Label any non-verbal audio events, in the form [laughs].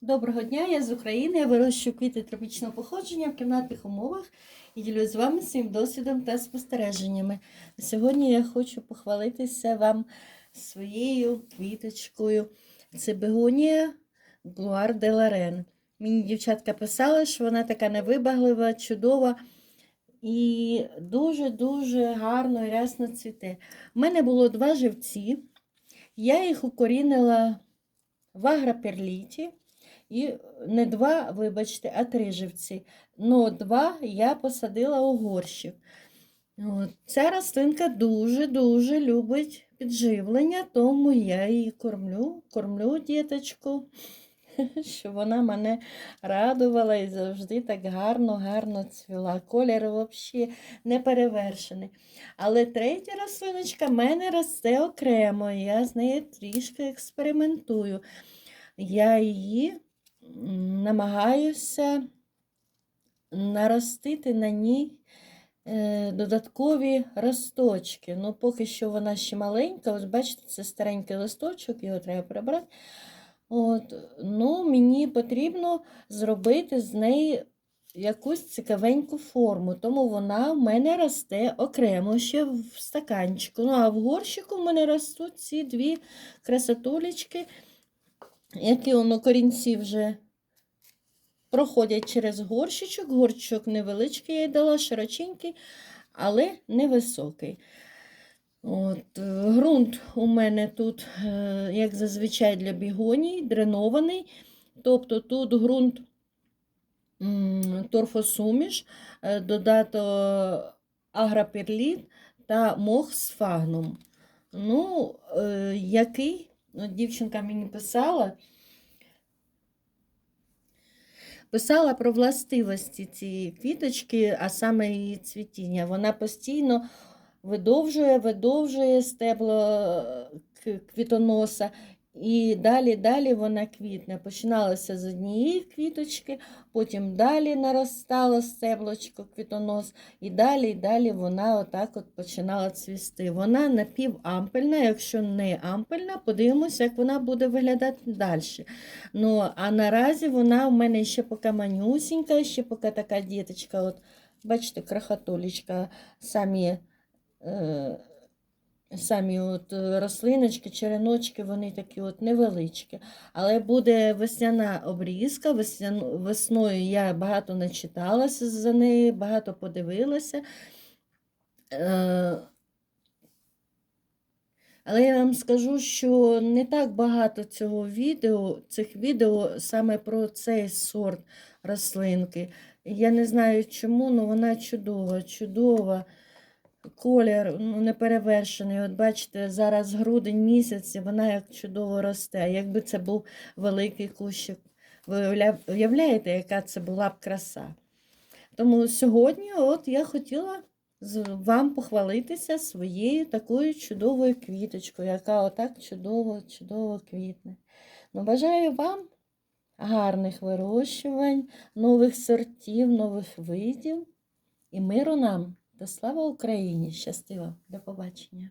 Доброго дня, я з України. Я вирощую квіти тропічного походження в кімнатних умовах і ділюсь з вами своїм досвідом та спостереженнями. Сьогодні я хочу похвалитися вам своєю квіточкою. Це бегонія Глуар де Ларен. Мені дівчатка писала, що вона така невибаглива, чудова і дуже-дуже гарно і рясно цвіте. У мене було два живці. Я їх укорінила в агроперліті. І не два, вибачте, а три живці. Ну, два я посадила у горщик. Ця рослинка дуже-дуже любить підживлення, тому я її кормлю, кормлю діточку, [laughs] щоб вона мене радувала і завжди так гарно-гарно цвіла. Колір взагалі не перевершений. Але третя рослиночка в мене росте окремо, я з нею трішки експериментую. Я її намагаюся наростити на ній е, додаткові росточки. Ну, поки що вона ще маленька, ось бачите, це старенький листочок, його треба прибрати. От, ну, Мені потрібно зробити з неї якусь цікавеньку форму, тому вона в мене росте окремо ще в стаканчику. Ну, а в горщику в мене ростуть ці дві красотулечки які воно корінці вже проходять через горщичок. Горщичок невеличкий, я їй дала, широченький, але невисокий. От, Грунт у мене тут, е, як зазвичай, для бігоній, дренований. Тобто тут ґрунт торфосуміш, е, додато агроперліт та мох з фагном. Ну, е, який дівчинка мені писала, писала про властивості цієї квіточки, а саме її цвітіння. Вона постійно видовжує, видовжує стебло квітоноса і далі далі вона квітне. Починалося з однієї квіточки, потім далі наростало стеблочко, квітонос, і далі і далі вона отак от починала цвісти. Вона напівампельна, якщо не ампельна, подивимося, як вона буде виглядати далі. Ну, А наразі вона у мене ще поки манюсінька, ще поки така діточка. от, Бачите, крахотолічка, самі. Е Самі от е, рослиночки, череночки, вони такі от невеличкі. Але буде весняна обрізка. Весною я багато начиталася за неї, багато подивилася. Е... Але я вам скажу, що не так багато цього відео, цих відео саме про цей сорт рослинки. Я не знаю чому, але вона чудова, чудова колір ну, неперевершений. От бачите, зараз грудень місяць, і вона як чудово росте. Якби це був великий кущик. Ви уявляєте, яка це була б краса? Тому сьогодні от я хотіла вам похвалитися своєю такою чудовою квіточкою, яка отак чудово-чудово квітне. Ну, Бажаю вам гарних вирощувань, нових сортів, нових видів і миру нам. Та слава Україні! Щастива! До побачення!